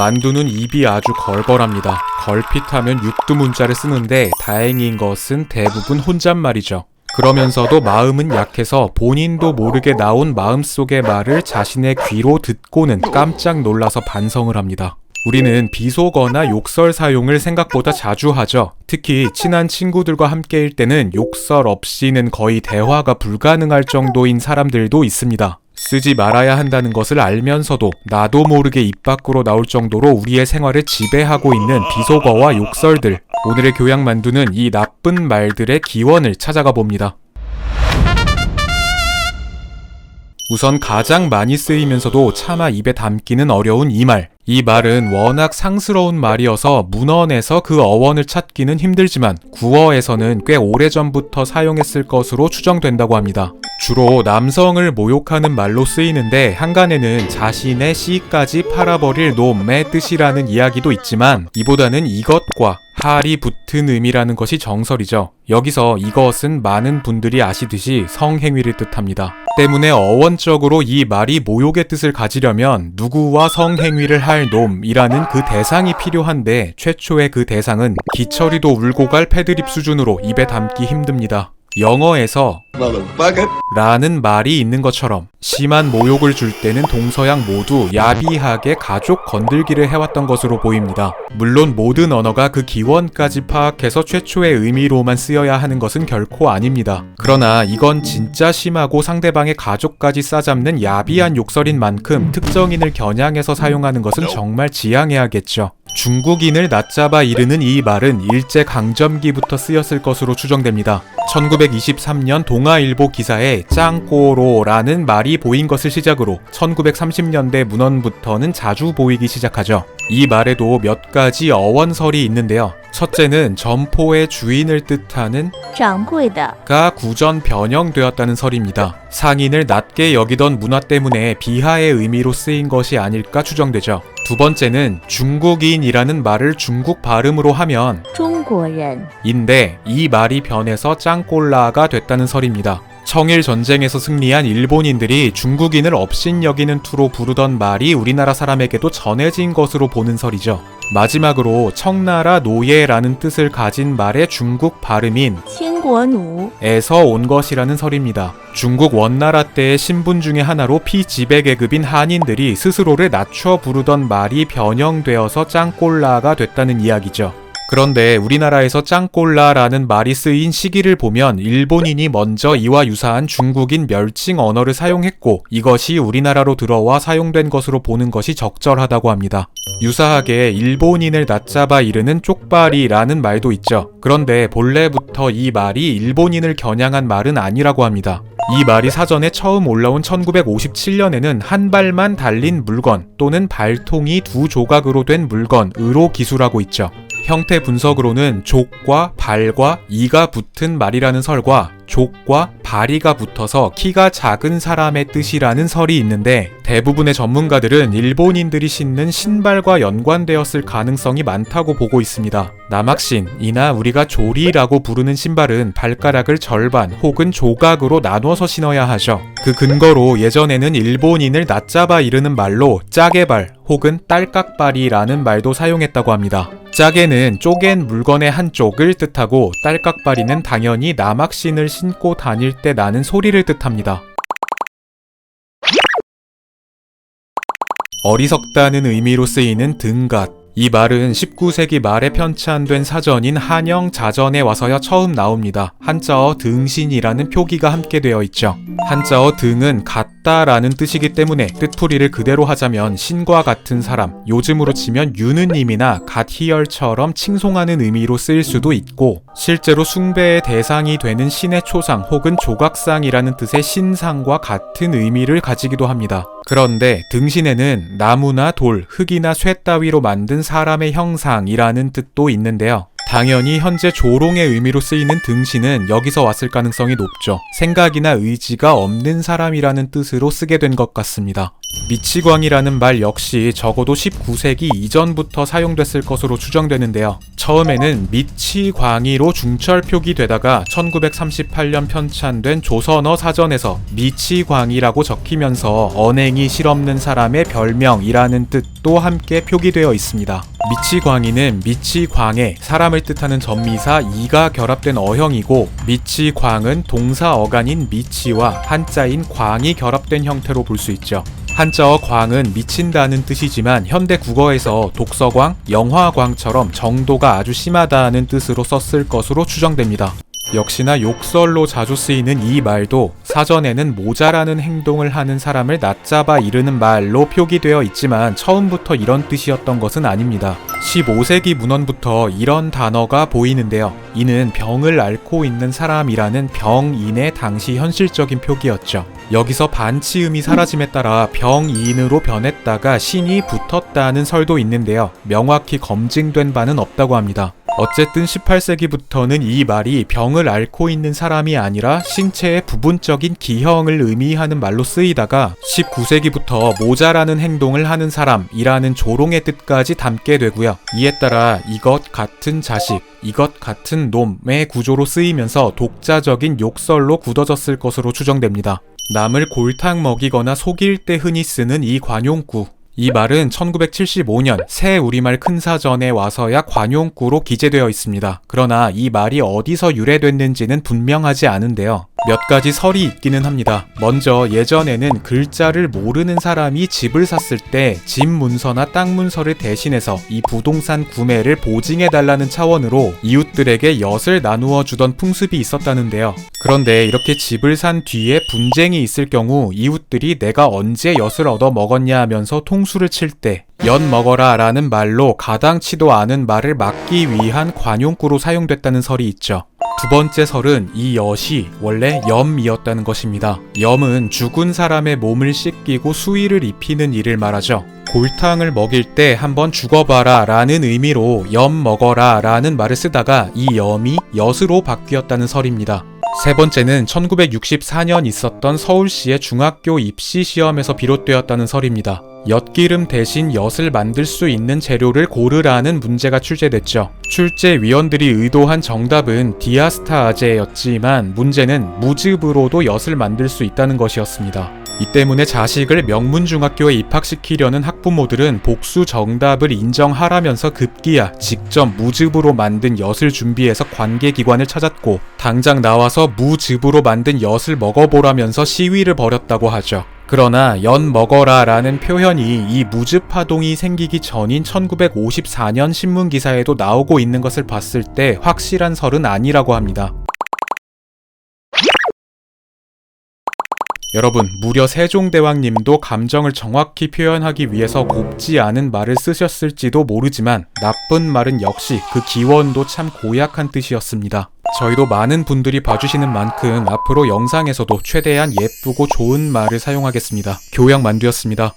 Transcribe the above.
만두는 입이 아주 걸걸합니다. 걸핏하면 육두문자를 쓰는데 다행인 것은 대부분 혼잣말이죠. 그러면서도 마음은 약해서 본인도 모르게 나온 마음속의 말을 자신의 귀로 듣고는 깜짝 놀라서 반성을 합니다. 우리는 비속어나 욕설 사용을 생각보다 자주 하죠. 특히 친한 친구들과 함께일 때는 욕설 없이는 거의 대화가 불가능할 정도인 사람들도 있습니다. 쓰지 말아야 한다는 것을 알면서도 나도 모르게 입 밖으로 나올 정도로 우리의 생활을 지배하고 있는 비속어와 욕설들. 오늘의 교양 만두는 이 나쁜 말들의 기원을 찾아가 봅니다. 우선 가장 많이 쓰이면서도 차마 입에 담기는 어려운 이 말. 이 말은 워낙 상스러운 말이어서 문헌에서 그 어원을 찾기는 힘들지만 구어에서는 꽤 오래전부터 사용했을 것으로 추정된다고 합니다. 주로 남성을 모욕하는 말로 쓰이는데 한간에는 자신의 씨까지 팔아버릴 놈의 뜻이라는 이야기도 있지만 이보다는 이것과 할이 붙은 의미라는 것이 정설이죠. 여기서 이것은 많은 분들이 아시듯이 성행위를 뜻합니다. 때문에 어원적으로 이 말이 모욕의 뜻을 가지려면 누구와 성행위를 할 놈이라는 그 대상이 필요한데 최초의 그 대상은 기철이도 울고 갈 패드립 수준으로 입에 담기 힘듭니다. 영어에서 라는 말이 있는 것처럼 심한 모욕을 줄 때는 동서양 모두 야비하게 가족 건들기를 해왔던 것으로 보입니다. 물론 모든 언어가 그 기원까지 파악해서 최초의 의미로만 쓰여야 하는 것은 결코 아닙니다. 그러나 이건 진짜 심하고 상대방의 가족까지 싸잡는 야비한 욕설인 만큼 특정인을 겨냥해서 사용하는 것은 정말 지양해야겠죠. 중국인을 낮잡아 이르는 이 말은 일제 강점기부터 쓰였을 것으로 추정됩니다. 1923년 동아일보 기사에 짱꼬로라는 말이 보인 것을 시작으로 1930년대 문헌부터는 자주 보이기 시작하죠. 이 말에도 몇 가지 어원설이 있는데요. 첫째는 점포의 주인을 뜻하는 가 구전 변형되었다는 설입니다. 상인을 낮게 여기던 문화 때문에 비하의 의미로 쓰인 것이 아닐까 추정되죠. 두 번째는 중국인이라는 말을 중국 발음으로 하면 中国人， 인데 이 말이 변해서 짱꼴라가 됐다는 설입니다. 청일 전쟁에서 승리한 일본인들이 중국인을 업신여기는 투로 부르던 말이 우리나라 사람에게도 전해진 것으로 보는 설이죠. 마지막으로 청나라 노예라는 뜻을 가진 말의 중국 발음인 신권우에서 온 것이라는 설입니다. 중국 원나라 때의 신분 중의 하나로 피지배 계급인 한인들이 스스로를 낮춰 부르던 말이 변형되어서 짱꼴라가 됐다는 이야기죠. 그런데 우리나라에서 짱꼴라라는 말이 쓰인 시기를 보면 일본인이 먼저 이와 유사한 중국인 멸칭 언어를 사용했고 이것이 우리나라로 들어와 사용된 것으로 보는 것이 적절하다고 합니다. 유사하게 일본인을 낮잡아 이르는 쪽발이라는 말도 있죠. 그런데 본래부터 이 말이 일본인을 겨냥한 말은 아니라고 합니다. 이 말이 사전에 처음 올라온 1957년에는 한 발만 달린 물건 또는 발통이 두 조각으로 된 물건으로 기술하고 있죠. 형태 분석으로는 족과 발과 이가 붙은 말이라는 설과 족과 발이가 붙어서 키가 작은 사람의 뜻이라는 설이 있는데 대부분의 전문가들은 일본인들이 신는 신발과 연관되었을 가능성이 많다고 보고 있습니다. 남학신이나 우리가 조리라고 부르는 신발은 발가락을 절반 혹은 조각으로 나눠서 신어야 하죠. 그 근거로 예전에는 일본인을 낮잡아 이르는 말로 짜게발 혹은 딸깍발이라는 말도 사용했다고 합니다. 짜게는 쪼갠 물건의 한쪽을 뜻하고 딸깍발이는 당연히 남학신을 신고 다닐 때 나는 소리를 뜻합니다. 어리석다는 의미로 쓰이는 등갓. 이 말은 19세기 말에 편찬된 사전인 한영 자전에 와서야 처음 나옵니다. 한자어 등신이라는 표기가 함께 되어 있죠. 한자어 등은 같다라는 뜻이기 때문에 뜻풀이를 그대로 하자면 신과 같은 사람, 요즘으로 치면 유느님이나 갓희열처럼 칭송하는 의미로 쓰일 수도 있고 실제로 숭배의 대상이 되는 신의 초상 혹은 조각상이라는 뜻의 신상과 같은 의미를 가지기도 합니다. 그런데 등신에는 나무나 돌, 흙이나 쇠 따위로 만든 사람의 형상이라는 뜻도 있는데요. 당연히 현재 조롱의 의미로 쓰이는 등신은 여기서 왔을 가능성이 높죠. 생각이나 의지가 없는 사람이라는 뜻으로 쓰게 된 것 같습니다. 미치광이라는 말 역시 적어도 19세기 이전부터 사용됐을 것으로 추정되는데요. 처음에는 미치광이로 중철 표기되다가 1938년 편찬된 조선어 사전에서 미치광이라고 적히면서 언행이 실없는 사람의 별명이라는 뜻도 함께 표기되어 있습니다. 미치광이는 미치광해 사람을 뜻하는 전미사 이가 결합된 어형이고 미치광은 동사 어간인 미치와 한자인 광이 결합된 형태로 볼 수 있죠. 한자어 광은 미친다는 뜻이지만 현대 국어에서 독서광, 영화광처럼 정도가 아주 심하다는 뜻으로 썼을 것으로 추정됩니다. 역시나 욕설로 자주 쓰이는 이 말도 사전에는 모자라는 행동을 하는 사람을 낮잡아 이르는 말로 표기되어 있지만 처음부터 이런 뜻이었던 것은 아닙니다. 15세기 문헌부터 이런 단어가 보이는데요. 이는 병을 앓고 있는 사람이라는 병인의 당시 현실적인 표기였죠. 여기서 반치음이 사라짐에 따라 병인으로 변했다가 신이 붙었다는 설도 있는데요. 명확히 검증된 바는 없다고 합니다. 어쨌든 18세기부터는 이 말이 병을 앓고 있는 사람이 아니라 신체의 부분적인 기형을 의미하는 말로 쓰이다가 19세기부터 모자라는 행동을 하는 사람이라는 조롱의 뜻까지 담게 되고요. 이에 따라 이것 같은 자식, 이것 같은 놈의 구조로 쓰이면서 독자적인 욕설로 굳어졌을 것으로 추정됩니다. 남을 골탕 먹이거나 속일 때 흔히 쓰는 이 관용구. 이 말은 1975년 새 우리말 큰사전에 와서야 관용구로 기재되어 있습니다. 그러나 이 말이 어디서 유래됐는지는 분명하지 않은데요. 몇 가지 설이 있기는 합니다. 먼저 예전에는 글자를 모르는 사람이 집을 샀을 때 집 문서나 땅 문서를 대신해서 이 부동산 구매를 보증해 달라는 차원으로 이웃들에게 엿을 나누어 주던 풍습이 있었다는데요. 그런데 이렇게 집을 산 뒤에 분쟁이 있을 경우 이웃들이 내가 언제 엿을 얻어 먹었냐 하면서 통수를 칠때 엿 먹어라 라는 말로 가당치도 않은 말을 막기 위한 관용구로 사용됐다는 설이 있죠. 두 번째 설은 이 엿이 원래 염이었다는 것입니다. 염은 죽은 사람의 몸을 씻기고 수의를 입히는 일을 말하죠. 골탕을 먹일 때 한번 죽어봐라 라는 의미로 염 먹어라 라는 말을 쓰다가 이 염이 엿으로 바뀌었다는 설입니다. 세 번째는 1964년 있었던 서울시의 중학교 입시 시험에서 비롯되었다는 설입니다. 엿기름 대신 엿을 만들 수 있는 재료를 고르라는 문제가 출제됐죠. 출제위원들이 의도한 정답은 디아스타아제였지만 문제는 무즙으로도 엿을 만들 수 있다는 것이었습니다. 이 때문에 자식을 명문중학교에 입학시키려는 학부모들은 복수 정답을 인정하라면서 급기야 직접 무즙으로 만든 엿을 준비해서 관계기관을 찾았고 당장 나와서 무즙으로 만든 엿을 먹어보라면서 시위를 벌였다고 하죠. 그러나 연 먹어라 라는 표현이 이 무즙 파동이 생기기 전인 1954년 신문 기사에도 나오고 있는 것을 봤을 때 확실한 설은 아니라고 합니다. 여러분, 무려 세종대왕님도 감정을 정확히 표현하기 위해서 곱지 않은 말을 쓰셨을지도 모르지만 나쁜 말은 역시 그 기원도 참 고약한 뜻이었습니다. 저희도 많은 분들이 봐주시는 만큼 앞으로 영상에서도 최대한 예쁘고 좋은 말을 사용하겠습니다. 교양 만두였습니다.